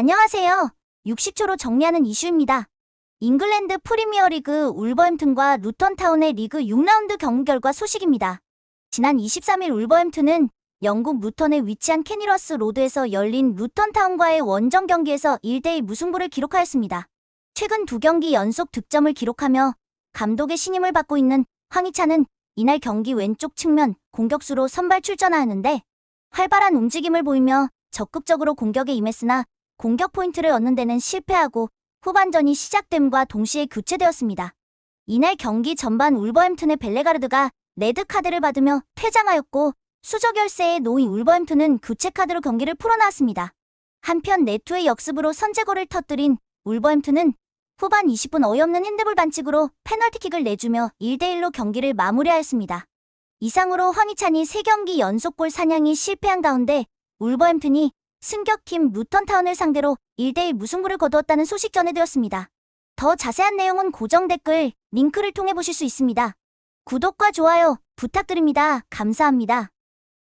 안녕하세요. 60초로 정리하는 이슈입니다. 잉글랜드 프리미어리그 울버햄튼과 루턴타운의 리그 6라운드 경기 결과 소식입니다. 지난 23일 울버햄튼은 영국 루턴에 위치한 캐니러스 로드에서 열린 루턴타운과의 원정 경기에서 1대1 무승부를 기록하였습니다. 최근 두 경기 연속 득점을 기록하며 감독의 신임을 받고 있는 황희찬은 이날 경기 왼쪽 측면 공격수로 선발 출전하였는데 활발한 움직임을 보이며 적극적으로 공격에 임했으나 공격 포인트를 얻는 데는 실패하고 후반전이 시작됨과 동시에 교체되었습니다. 이날 경기 전반 울버햄튼의 벨레가르드가 레드카드를 받으며 퇴장하였고 수적 열세에 놓인 울버햄튼은 교체 카드로 경기를 풀어나왔습니다. 한편 네투의 역습으로 선제골을 터뜨린 울버햄튼은 후반 20분 어이없는 핸드볼 반칙으로 페널티킥을 내주며 1대1로 경기를 마무리하였습니다. 이상으로 황희찬이 3경기 연속골 사냥이 실패한 가운데 울버햄튼이 승격팀 루턴타운을 상대로 1대1 무승부를 거두었다는 소식 전해드렸습니다. 더 자세한 내용은 고정 댓글 링크를 통해 보실 수 있습니다. 구독과 좋아요 부탁드립니다. 감사합니다.